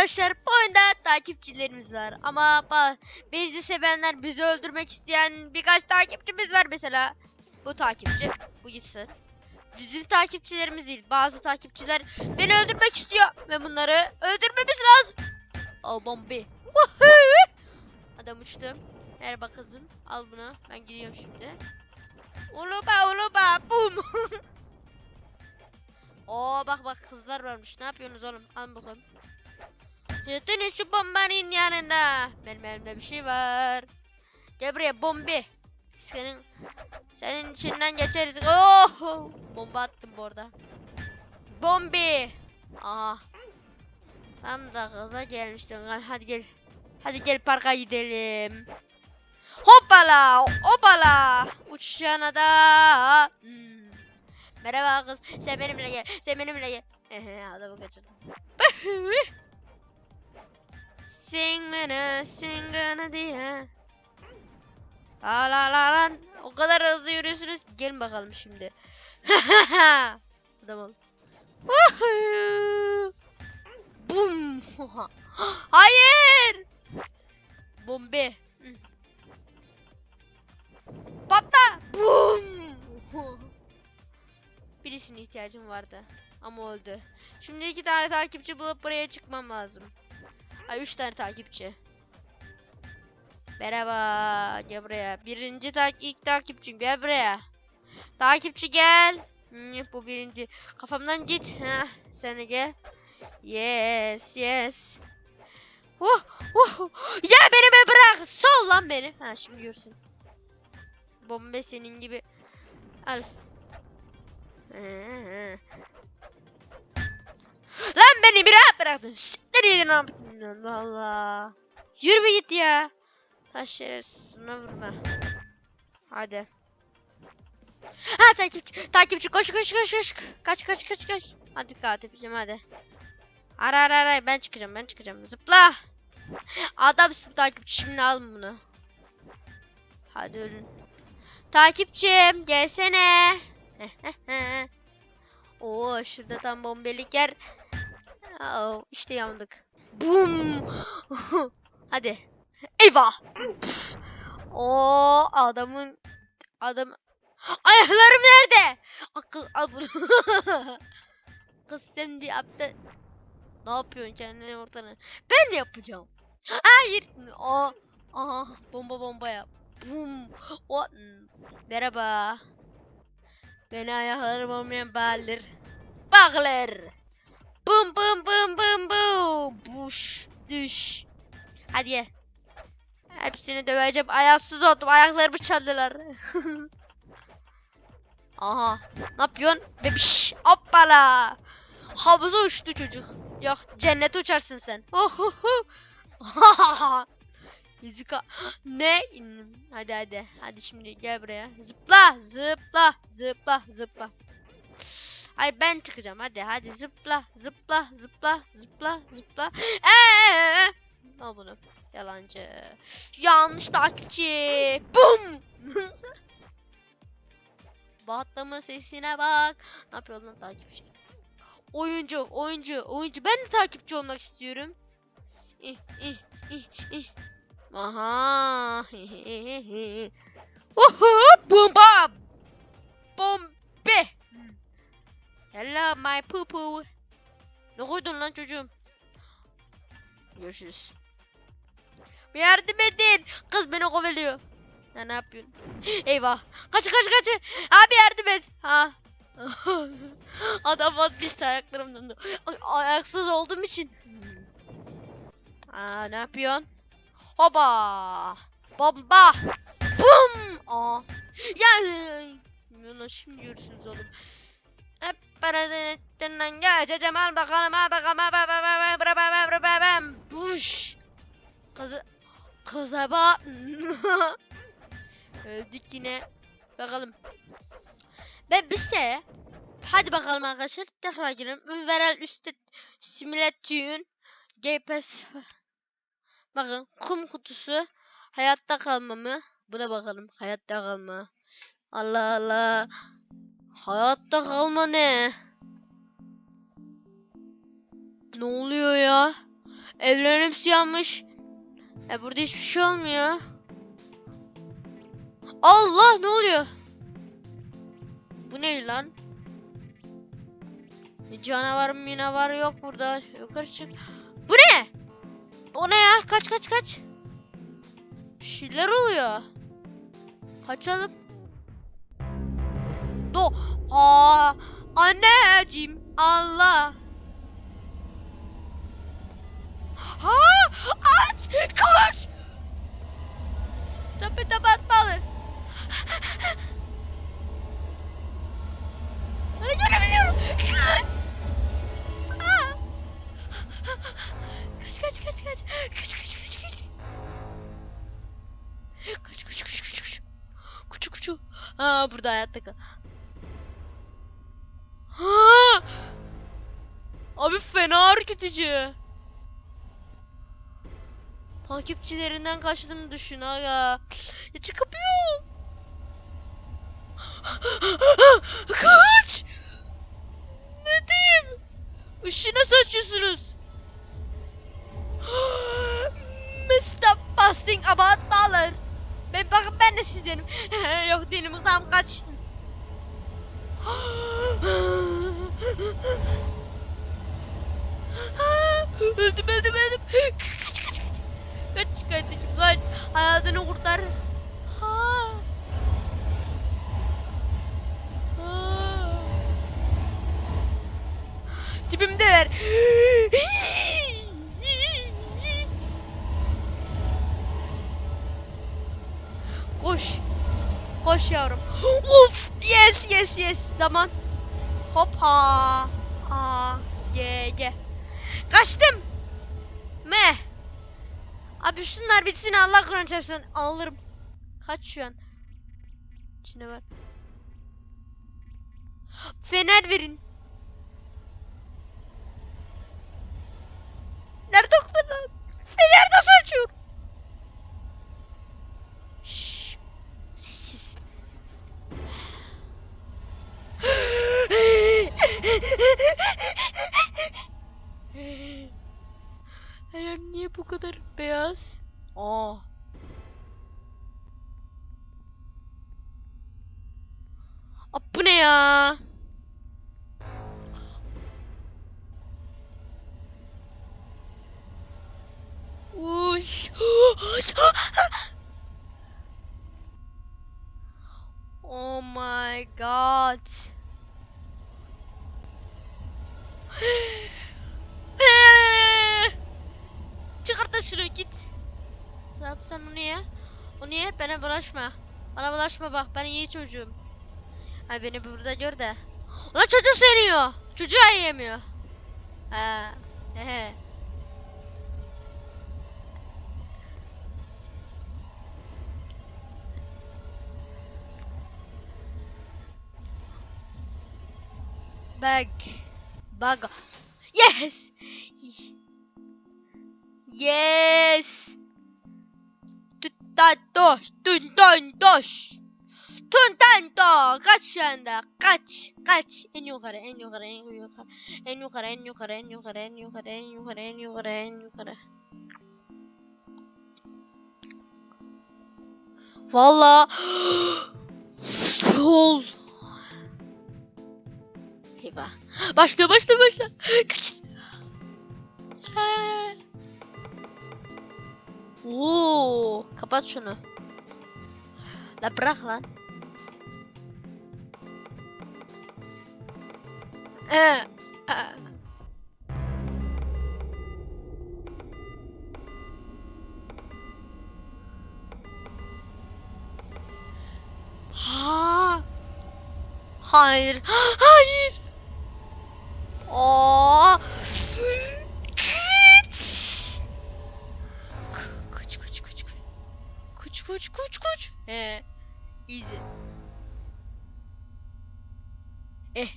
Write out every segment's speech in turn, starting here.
Arkadaşlar bu oyunda takipçilerimiz var ama bizi sevenler bizi öldürmek isteyen birkaç takipçimiz var mesela. Bu takipçi bu gitsin. Bizim takipçilerimiz değil bazı takipçiler beni öldürmek istiyor ve bunları öldürmemiz lazım. Oh bombi. Adam uçtum. Merhaba kızım al bunu ben gidiyorum şimdi. Uluba uluba bum. Oo bak bak kızlar varmış. Ne yapıyorsunuz oğlum? Alın bakalım. Yetini şu bombanın yanında. Benim elimde bir şey var. Gel buraya bombi. Senin senin içinden geçeriz. Oh! Bomba attım bu arada. Bombi. Aha. Tam da kıza gelmiştim. Hadi gel. Hadi gel parka gidelim. Hoppala! Hoppala! Uçuşana da. Hmm. Merhaba kız. Sen benimle gel. Sen benimle gel. Adamı kaçırdım. sing bana sing bana diye. La la la lan. O kadar hızlı yürüyorsunuz. Gelin bakalım şimdi. Adam ol. Bum. Hayır. Bombe. Patla. Bum. Birisine ihtiyacım vardı. Ama öldü. Şimdi iki tane takipçi bulup buraya çıkmam lazım. Ay üç tane takipçi. Merhaba. Gel buraya. Birinci tak ilk takipçim gel buraya. Takipçi gel. Hmm, bu birinci. Kafamdan git. Heh, sen de gel. Yes, yes. Oh, oh. Ya beni be bırak. Sol lan beni. Ha şimdi görsün. Bombe senin gibi. Al. Lan beni bir rahat bıraktın. Siktir yedin ne? Valla. Yürü bir git ya. Taş yere vurma. Hadi. Ha takipçi, takipçi koş koş koş koş. Kaç kaç kaç kaç. Hadi katipcim hadi. Ara ara ara ben çıkacağım ben çıkacağım. Zıpla. Adamsın takipçi şimdi al bunu. Hadi ölün. Takipçim gelsene. Oo şurada tam bombelik yer. Oo, işte yandık. Bum. Hadi. Eyvah. Püf. Oo adamın adam ayaklarım nerede? Akıl al bunu. Kız sen bir aptal. Ne yapıyorsun kendine ortana? Ben de yapacağım. Hayır. O. Aha bomba bomba yap. Bum. O. Merhaba. Beni ayaklarım olmayan bağlar. Bağlar. Bum bum bum bum bum. Buş. Düş. Hadi ye. Hepsini döveceğim. Ayaksız oldum. Ayaklarımı çaldılar. Aha. Ne yapıyorsun? Bebiş. Hoppala. Havuza uçtu çocuk. Yok cennete uçarsın sen. Yüzük Ne? Hadi hadi. Hadi şimdi gel buraya. Zıpla. Zıpla. Zıpla. Zıpla. Hayır ben çıkacağım. Hadi hadi zıpla. Zıpla. Zıpla. Zıpla. Zıpla. Eee. Al bunu. Yalancı. Yanlış takipçi. Bum. Batlama sesine bak. Ne yapıyor lan takipçi? Oyuncu, oyuncu, oyuncu. Ben de takipçi olmak istiyorum. İh, ih, ih, ih. Aha. Uhu, bomba. Bombe. Hello my poo poo. Ne koydun lan çocuğum? Görüşürüz. Bir yardım edin. Kız beni kovalıyor. Ya ne yapıyorsun? Eyvah. Kaç kaç kaç. Abi yardım et. Ha. Adam vazgeçti ayaklarım döndü. Ay- Ayaksız olduğum için. Aa ne yapıyorsun? Hoba. Bomba. Bum. Aa. Ya. Bunu şimdi görürsünüz oğlum. Paradan geçeceğim al bakalım al bakalım al bakalım al bakalım al bakalım Buş. Kızı kıza bak. Öldük yine. Bakalım. Ben bir şey. Hadi bakalım arkadaşlar. Tekrar girelim. Ünverel üstte simülatyon. GPS. Bakın kum kutusu. Hayatta kalma mı? Buna bakalım. Hayatta kalma. Allah Allah. Hayatta kalma ne? Ne oluyor ya? Evlerin hepsi. E burada hiçbir şey olmuyor. Allah ne oluyor? Bu ne lan? Canavar minavar yok burada. Yukarı çık. Bu ne? O ne ya? Kaç kaç kaç. Bir şeyler oluyor. Kaçalım. Aa, anneciğim Allah. Ha! Aç! Koş! Stop it batmalı. Ay göremiyorum. Kaç! Aa! Kaç kaç kaç kaç. Kaç kaç kaç kaç. Kaç kaç kaç kaç. Kuçu kuçu. Ha burada hayatta kal. Ha! Abi fena edici. Takipçilerinden kaçtığını düşün aga. Ya çıkamıyorum. Kaç! Ne diyeyim? Işığı nasıl açıyorsunuz? Mr. Busting about dollar. Ben bakın ben de sizdenim. Yok değilim tamam kaç. Öldüm öldüm öldüm. Kaç kaç kaç. Kaç kardeşim kaç. Hayatını kurtar. Ha. Ha. Dibimdeler. Koş. Koş yavrum. Uf! Yes. Zaman. Hoppa. Aa, ge ge. Kaçtım. Me. Abi şunlar bitsin Allah Kur'an çarpsın alırım. Kaç şu an? İçine var. Fener verin. oh my god. Çıkart şunu git. Ne yapsan onu ye? Onu ye bana bulaşma. Bana bulaşma bak ben iyi çocuğum. Ay beni burada gör de. Ulan çocuk seniyor. Çocuğa yiyemiyor. Ha. He. Bag. Bag. Yes. Yes. Tutadoş. Tuntandoş. Tuntanto. Kaç şu anda. Kaç. Kaç. En yukarı. En yukarı. En yukarı. En yukarı. En yukarı. En yukarı. En yukarı. En yukarı. En yukarı. En yukarı. Valla. Sol. galiba. Başlıyor başlıyor başlıyor. Kaçın. Oo, kapat şunu. La bırak lan. Ee, e. Ha. Hayır. Ah! He. Easy. Eh.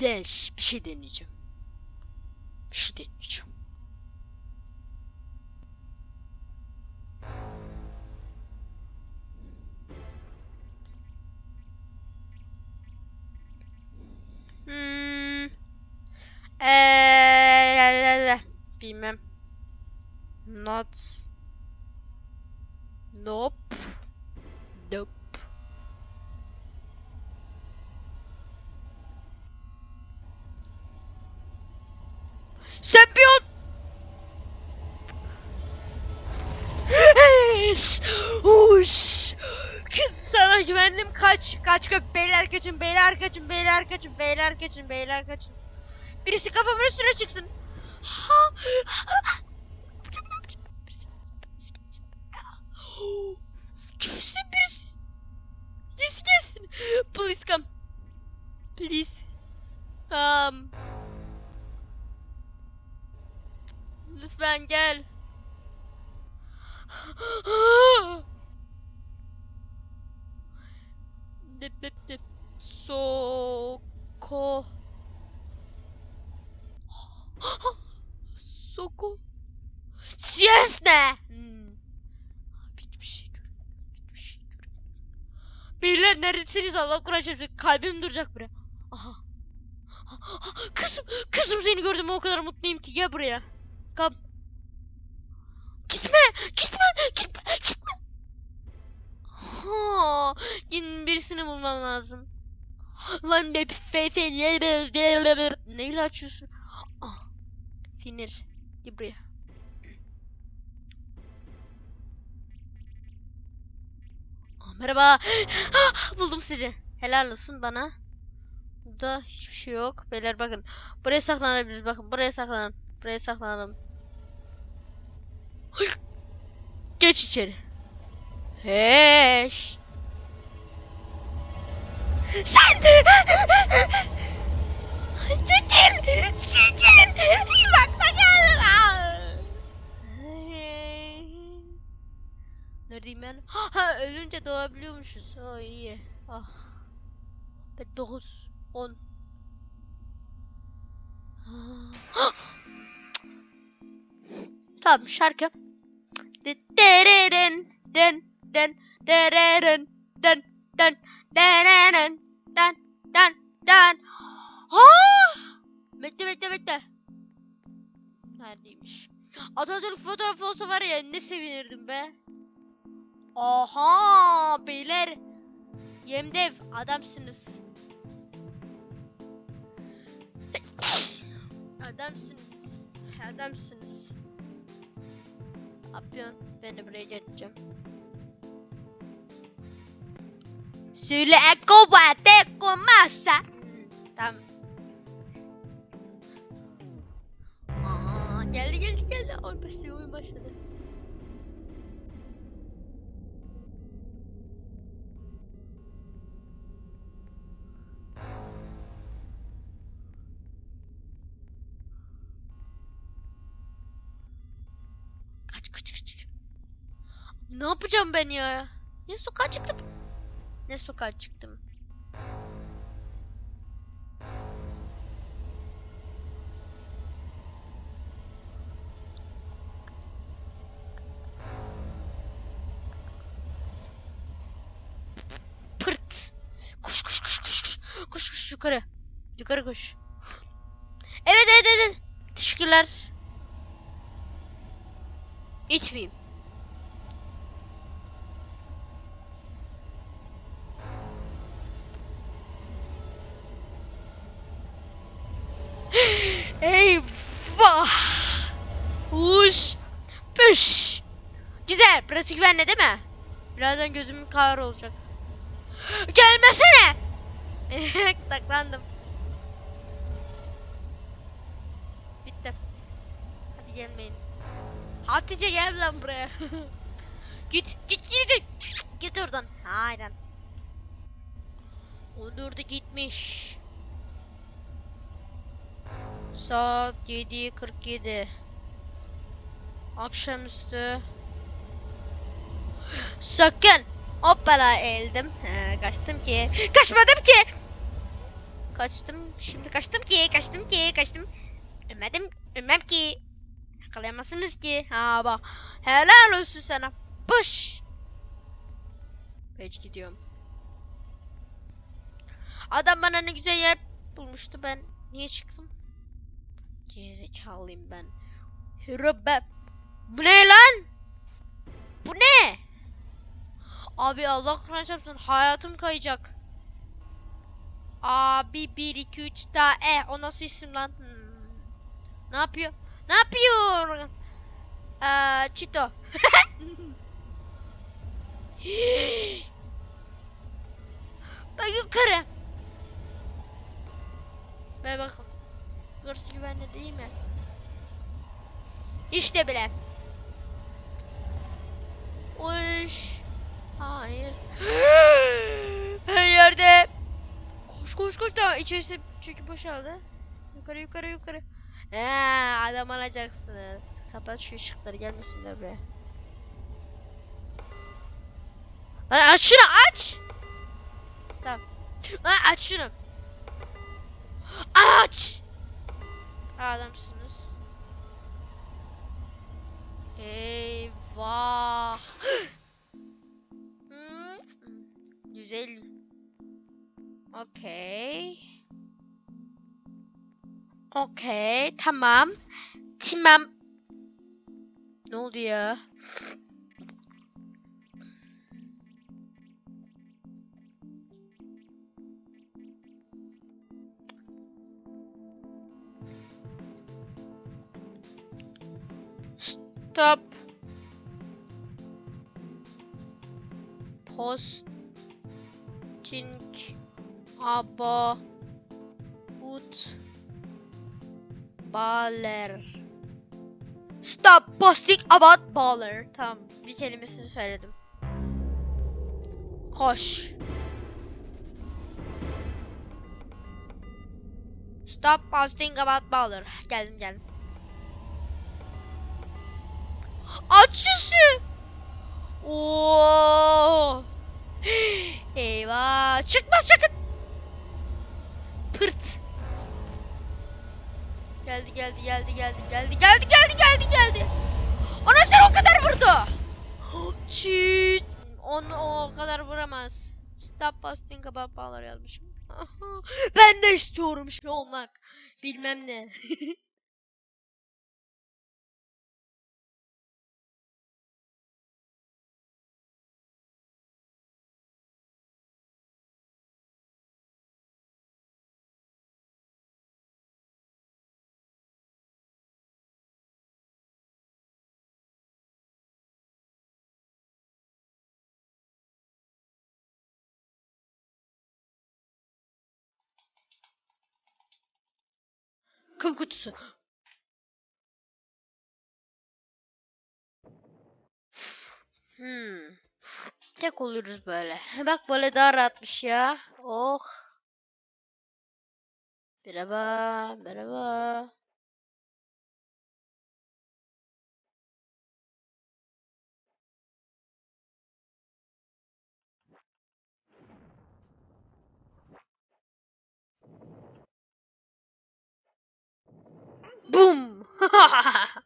Dance. Bir şey deneyeceğim. Bir şey deneyeceğim. Hmm. Ee, bilmem. Not. Nope. Nope. Ol- Eş! Uş! Kız sana güvendim kaç kaç kaç beyler kaçın beyler kaçın beyler kaçın beyler kaçın beyler kaçın Birisi kafamın üstüne çıksın Ha! Please come Please Come Lütfen gel Dip dip dip. Soko. Soko. Yes Beyler neredesiniz Allah kuracak. Kalbim duracak buraya. Aha. Kızım, kızım seni gördüm o kadar mutluyum ki gel buraya. Kap. Gitme, gitme, gitme, gitme. Ha, yine birisini bulmam lazım. Lan be fefe Neyle açıyorsun? Ah, Finir. Gel buraya. Merhaba. Buldum sizi. Helal olsun bana. Burada hiçbir şey yok. Beyler bakın. Buraya saklanabiliriz. Bakın buraya saklanın. Buraya saklanalım. Geç içeri. Heş. Sen! Ha ölünce doğabiliyormuşuz. O iyi. Ah. Ben 9, 10. Tamam şarkı. Dereren den den dereren den den dereren den den den. Ha! Bekle bekle bekle. Neredeymiş? Atatürk fotoğrafı olsa var ya ne sevinirdim be. Aha beyler. Yemdev adamsınız. Adamsınız. Adamsınız. Yapıyorsun? Ben de buraya geçeceğim. Söyle ekobate komasa. Tamam. Ne yapacağım ben ya? Ne sokağa çıktım? Ne sokağa çıktım? Pırt. Koş koş koş koş koş. Koş koş yukarı. Yukarı koş. Evet evet evet. Teşekkürler. İçmeyeyim. Eyvah! Uş! Püş! Güzel, burası güvenli değil mi? Birazdan gözümün kar olacak. Gelmesene! Taklandım. Bitti. Hadi gelmeyin. Hatice gel lan buraya. git, git, git, git. Git oradan. Aynen. O durdu gitmiş. Saat 7.47. Akşamüstü. Sakın. Hoppala eldim. He, kaçtım ki. Kaçmadım ki. Kaçtım. Şimdi kaçtım ki. Kaçtım ki. Kaçtım. Ölmedim. Ölmem ki. Yakalayamazsınız ki. Ha bak. Helal olsun sana. Pış. Hiç gidiyorum. Adam bana ne güzel yer bulmuştu ben. Niye çıktım? Gerizekalıyım ben. Rabbim. Bu ne lan? Bu ne? Abi Allah Kur'an hayatım kayacak. Abi 1 2 3 daha e o nasıl isim lan? Hmm. Ne yapıyor? Ne yapıyor? Eee Çito. Bak yukarı. Ver bakalım. Burası güvenli değil mi? İşte bile. Uş. Hayır. Her yerde. Koş koş koş tamam içerisi çünkü boşaldı. Yukarı yukarı yukarı. Ee, adam alacaksınız. Kapat şu ışıkları gelmesinler buraya. Lan aç şunu aç. Tamam. Lan aç şunu. Aç. Adamsınız. Eyvah. Hmm. 150. Okey. Okey, tamam. Tamam. Ne oldu ya? Stop. Posting about baller. Stop posting about baller. Tamam, bir kelimesini söyledim. Koş. Stop posting about baller. Geldim geldim. Aç şişi. Oo. Eyvah. Çıkma sakın. Pırt. Geldi geldi geldi geldi geldi geldi geldi geldi geldi. Ona sen o kadar vurdu. Çiğ. Onu o kadar vuramaz. Stop posting about bağlar yazmışım. ben de istiyorum şey olmak. Bilmem ne. Kum kutusu. Hmm. Tek oluruz böyle. Bak böyle daha rahatmış ya. Oh. Merhaba, merhaba. Bum.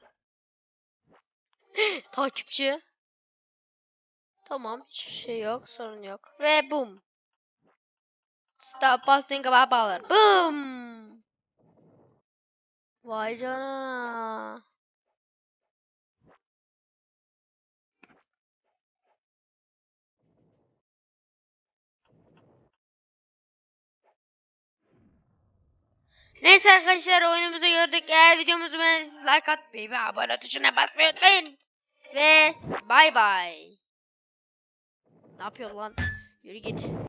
Takipçi. Tamam, hiçbir şey yok, sorun yok. Ve bum. Stop posting about baller. Bum. Vay canına. Neyse arkadaşlar oyunumuzu gördük. Eğer videomuzu beğendiyseniz like atmayı ve abone tuşuna basmayı unutmayın. Ve bay bay. Ne yapıyorsun lan? Yürü git.